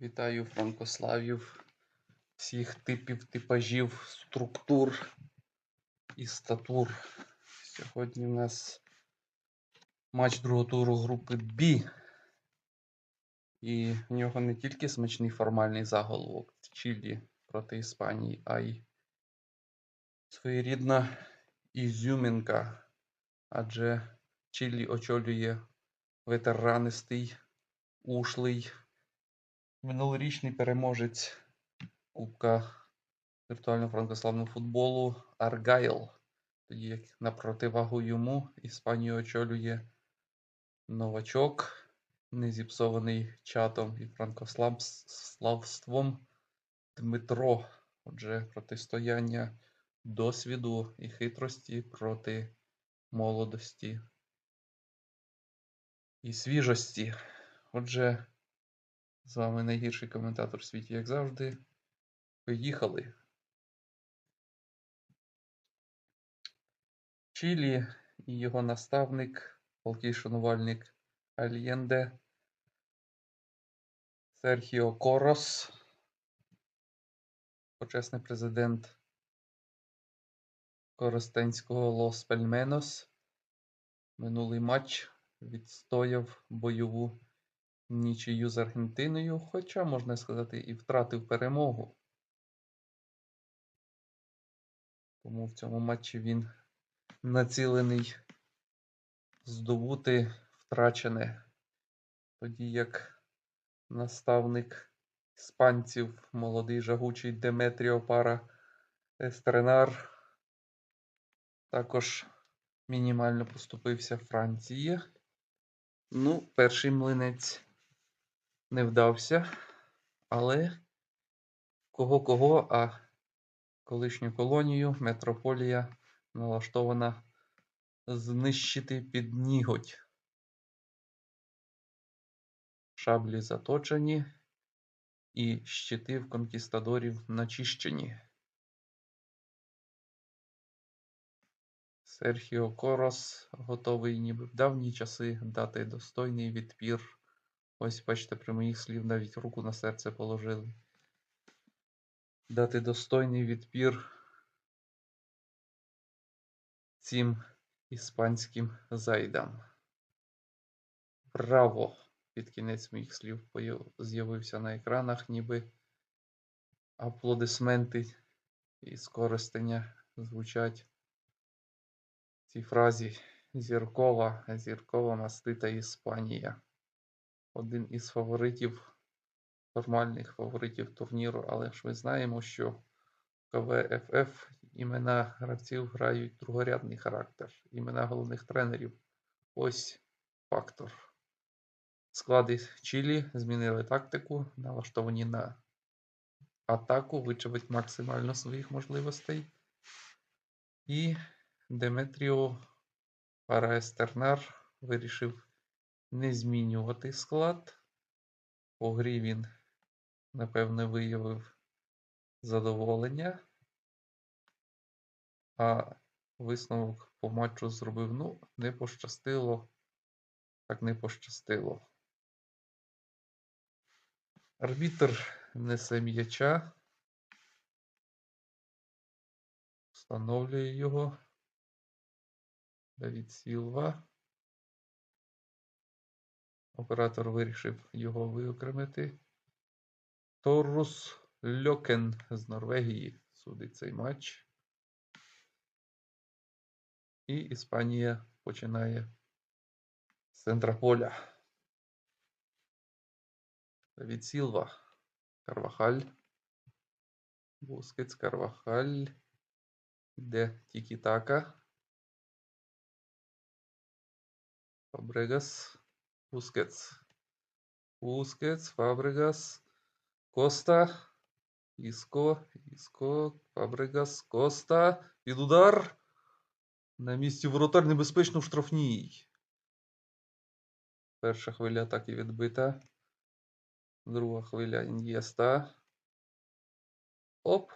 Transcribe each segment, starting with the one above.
Вітаю франкославів всіх типів, типажів, структур і статур. Сьогодні в нас матч другого туру групи B. І в нього не тільки смачний формальний заголовок Чилі проти Іспанії, а й своєрідна ізюмінка. Адже Чилі очолює ветеранистий, ушлий минулорічний переможець Кубка віртуального франкославного футболу Аргайл. Тоді як на противагу йому Іспанію очолює новачок, не зіпсований чатом і франкославством Дмитро. Отже, протистояння досвіду і хитрості проти молодості і свіжості. Отже, з вами найгірший коментатор в світі, як завжди. Поїхали. Чилі і його наставник, полкий шанувальник Альєнде Серхіо Корос, почесний президент Коростенського Лос Пельменос. Минулий матч відстояв бойову нічию з Аргентиною, хоча, можна сказати, і втратив перемогу. Тому в цьому матчі він націлений здобути втрачене. Тоді як наставник іспанців, молодий жагучий Деметріо Пара Естренар, також мінімально поступився Франції. Ну, перший млинець не вдався, але кого-кого, а колишню колонію метрополія налаштована знищити під ніготь. Шаблі заточені і щити в конкістадорів начищені. Серхіо Корос готовий ніби в давні часи дати достойний відпір. Ось, бачите, при моїх слів навіть руку на серце положили. Дати достойний відпір цим іспанським зайдам. Браво! Під кінець моїх слів з'явився на екранах, ніби аплодисменти і скористання звучать в цій фразі зіркова, зіркова мастита Іспанія. Один із фаворитів, формальних фаворитів турніру, але ж ми знаємо, що в КВФФ імена гравців грають другорядний характер, імена головних тренерів. Ось фактор. Склади Чилі змінили тактику, налаштовані на атаку, вичавить максимально своїх можливостей. І Деметріо Параестернар вирішив не змінювати склад. По грі він, напевне, виявив задоволення. А висновок по матчу зробив: ну, не пощастило, так не пощастило. Арбітр несе м'яча, встановлює його. Давід Сілва. Оператор вирішив його виокремити. Торрус Льокен з Норвегії судить цей матч. І Іспанія починає з центра поля. Давід Сілва. Карвахаль. Бускетс Карвахаль. Йде Тікі-Така. Фабрегас. Бускетс. Бускетс, Фабрегас, Коста, Іско, Іско, Фабрегас, Коста. Під удар. На місці воротар небезпечно в штрафній. Перша хвиля атаки відбита. Друга хвиля Ін'єста. Оп.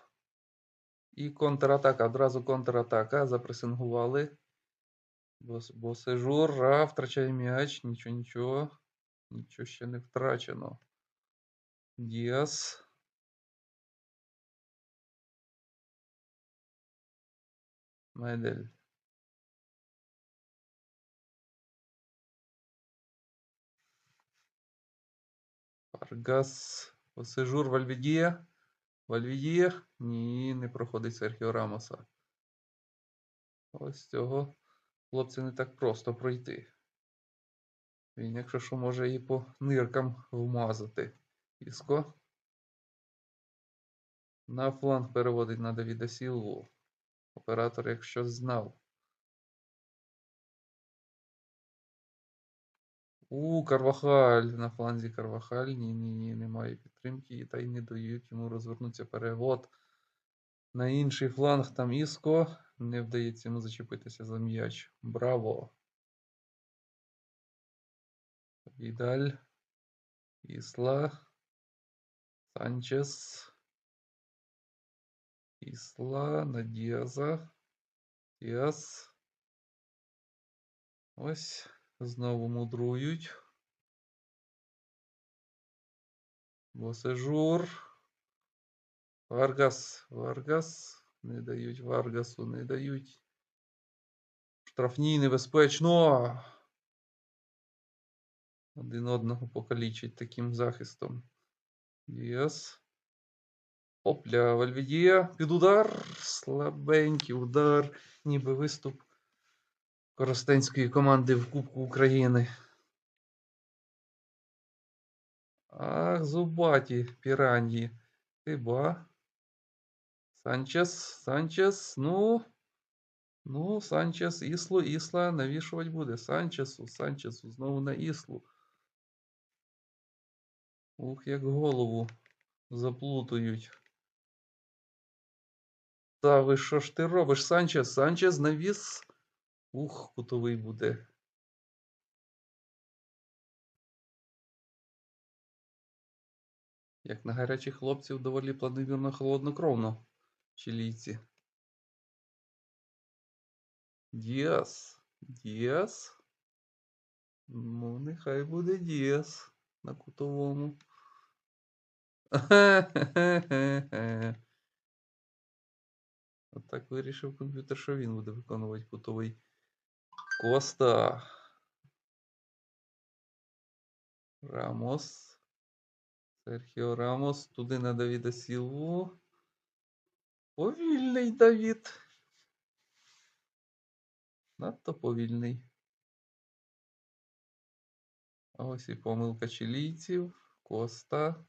І контратака. Одразу контратака. Запресингували. Босежур, Ра, втрачає м'яч, нічого, нічого. Нічого ще не втрачено. Діас. Медель. Фаргас. Осежур Вальведія. Вальведія. Ні, не проходить Серхіо Рамоса. Ось цього хлопця не так просто пройти. Він, якщо що, може і по ниркам вмазати. Іско. На фланг переводить на Давіда Сілву. Оператор, якщо знав. У, Карвахаль. На фланзі Карвахаль. Ні, ні, ні, немає підтримки. Та й не дають йому розвернутися перевод. На інший фланг там Іско. Не вдається йому зачепитися за м'яч. Браво! Відаль. Ісла. Санчес. Ісла на Діаза. Діаз. Ось. Знову мудрують. Босежур. Варгас. Варгас. Не дають Варгасу, не дають. Штрафні небезпечно. Один одного покалічить таким захистом. Діас. Опля, Вальведія. Під удар. Слабенький удар. Ніби виступ Коростенської команди в Кубку України. Ах, зубаті піраньї. Хіба? Санчес, Санчес, ну. Ну, Санчес, Іслу, Ісла навішувати буде. Санчесу, Санчесу, знову на Іслу. Ух, як голову заплутують. Та ви що ж ти робиш, Санчес? Санчес навіс. Ух, кутовий буде. Як на гарячих хлопців доволі планомірно холоднокровно. Чилійці. Діас. Діас. Ну, нехай буде Діас на кутовому. Отак вирішив комп'ютер, що він буде виконувати кутовий. Коста. Рамос. Серхіо Рамос. Туди на Давіда Сілву. Повільний Давід. Надто повільний. А ось і помилка чилійців. Коста.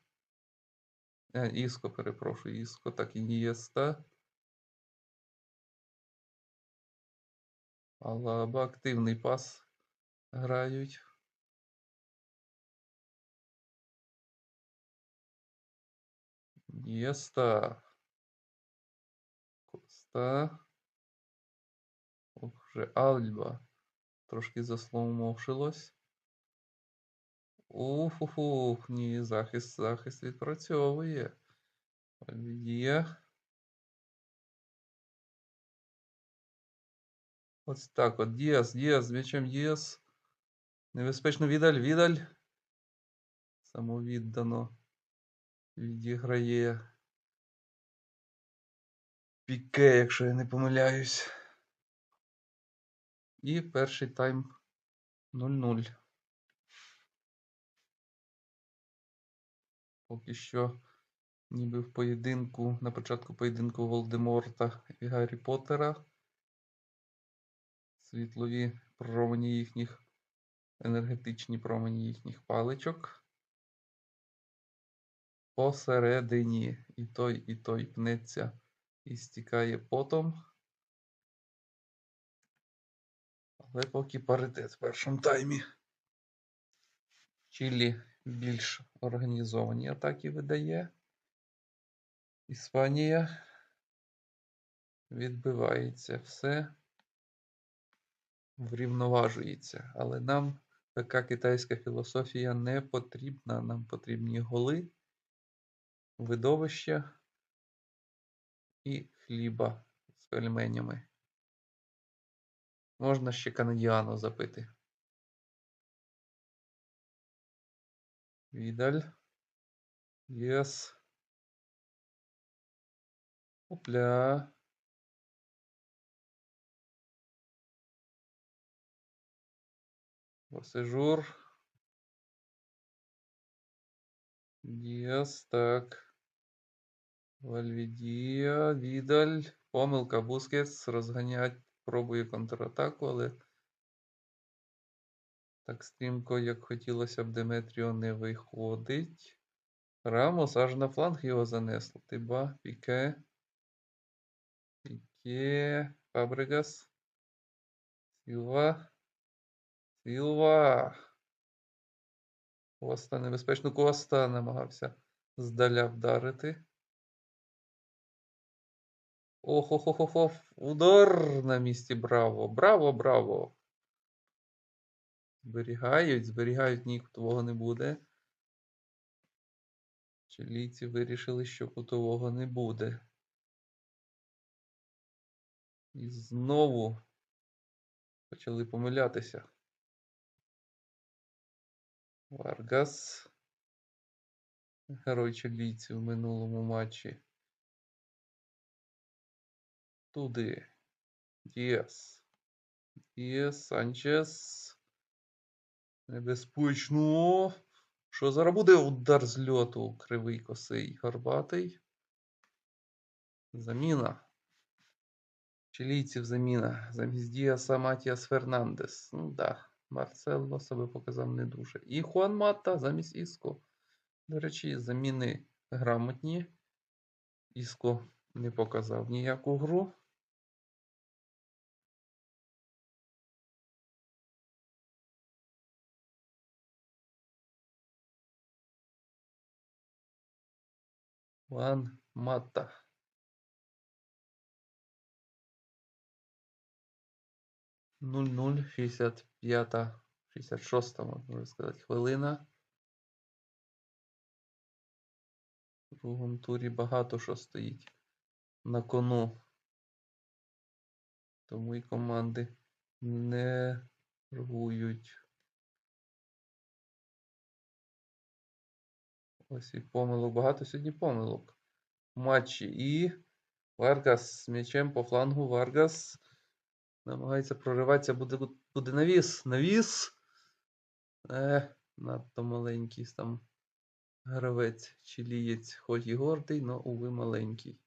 А, Іско, перепрошую, Іско, так і Нієста. Алаба активний пас грають. Нієста. Ох, вже Альба. Трошки заслоумовшилось. Уф-уф, ні, захист, захист відпрацьовує. Альвідія. Ось так от. Діас, Діас, м'ячем Діас. Небезпечно відаль, відаль. Самовіддано відіграє. Піке, якщо я не помиляюсь. І перший тайм 0-0. Поки що, ніби в поєдинку, на початку поєдинку Волдеморта і Гаррі Поттера. Світлові промені їхніх, енергетичні промені їхніх паличок. Посередині і той, і той пнеться і стікає потом. Але поки паритет в першому таймі. Чилі більш організовані атаки видає. Іспанія відбивається все, врівноважується. Але нам така китайська філософія не потрібна. Нам потрібні голи, видовища і хліба з пельменями. Можна ще канадіану запити. Відаль. Єс. Опля. Посижур. Діас, так. Вальвідія, Відаль. Помилка Бускетс. Розганять. Пробує контратаку, але так стрімко, як хотілося б Деметріо, не виходить. Рамос аж на фланг його занесло. Тиба, Піке. Піке. Фабригас. Сілва. Сілва. Коста небезпечно. Коста намагався здаля вдарити. Ох-ох-ох-ох. Удар на місці. Браво. Браво, браво. Зберігають, зберігають, ні, кутового не буде. Чилійці вирішили, що кутового не буде. І знову почали помилятися. Варгас. Герой чилійців в минулому матчі. Туди. Діас. Діас, Санчес. Небезпечно. Що зараз буде удар з льоту? Кривий косий горбатий. Заміна. Чилійців заміна. Замість Діаса Матіас Фернандес. Ну да, Марсело себе показав не дуже. І Хуан Мата замість Іско. До речі, заміни грамотні. Іско не показав ніяку гру. Хуан Мата. Нуль нуль, 65, 66, можна сказати, хвилина. В другому турі багато що стоїть на кону. Тому і команди не рвують. Ось і помилок. Багато сьогодні помилок матчі. І Варгас з м'ячем по флангу. Варгас намагається прориватися. Буде, буде навіс. Навіс. Е, надто маленький там гравець чилієць, хоч і гордий, але, уви, маленький.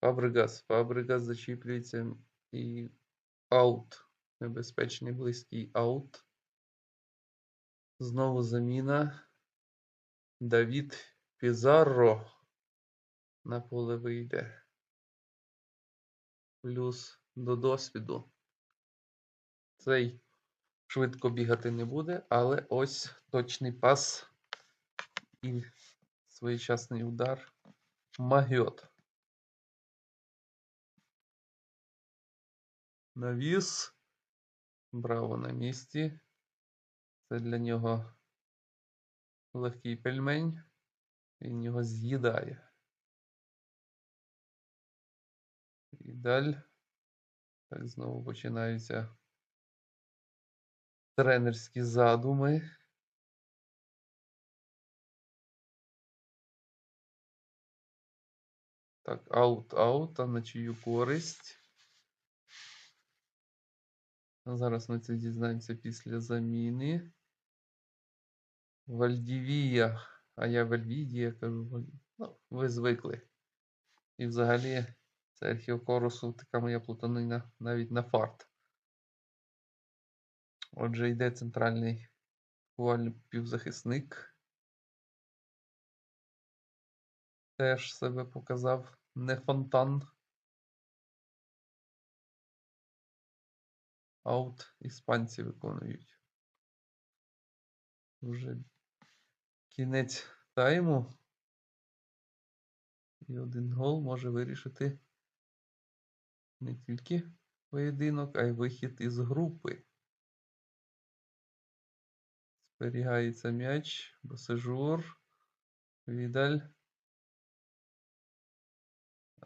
Фабригас. Фабригас зачіплюється і аут. Небезпечний близький аут. Знову заміна. Давід Пізарро на поле вийде. Плюс до досвіду. Цей швидко бігати не буде, але ось точний пас і своєчасний удар. Магіот. Навіс. Браво на місці. Це для нього легкий пельмень. Він його з'їдає. І далі. Так, знову починаються тренерські задуми. Так, аут-аут, а на чию користь. Зараз ми це дізнаємося після заміни. Вальдівія, а я Вальвідія кажу, ну, ви звикли. І взагалі Серхіо Коросу така моя плутанина навіть на фарт. Отже, йде центральний півзахисник. Теж себе показав не фонтан. Аут іспанці виконують. Вже кінець тайму. І один гол може вирішити не тільки поєдинок, а й вихід із групи. Зберігається м'яч, Басежур, Відаль.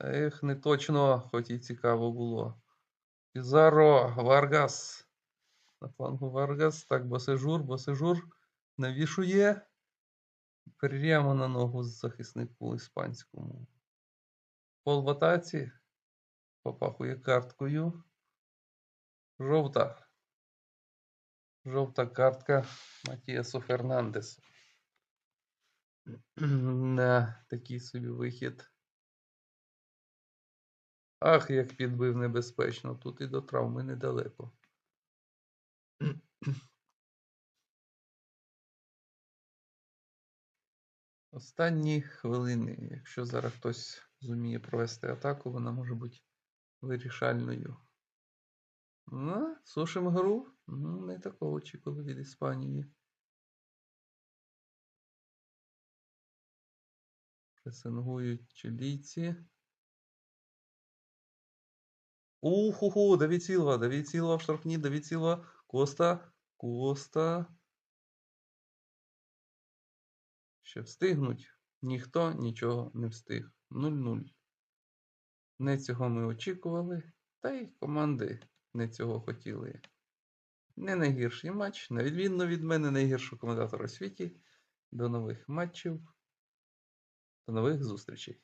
Ех, не точно, хоч і цікаво було. Пізаро, Варгас. На флангу Варгас. Так, Босежур, Босежур навішує. Прямо на ногу захиснику іспанському. Пол в атаці. Попахує карткою. Жовта. Жовта картка Матіасу Фернандесу. На такий собі вихід. Ах, як підбив небезпечно. Тут і до травми недалеко. Останні хвилини. Якщо зараз хтось зуміє провести атаку, вона може бути вирішальною. Ну, сушимо гру. Ну, не такого очікували від Іспанії. Пресингують чилійці. Уху-ху, Давід Сілва, Давід Сілва в штрафні, Давід Сілва, Коста, Коста. Ще встигнуть. Ніхто нічого не встиг. 0-0. Не цього ми очікували, та й команди не цього хотіли. Не найгірший матч, на відмінно від мене, найгіршого коментатора у світі. До нових матчів. До нових зустрічей.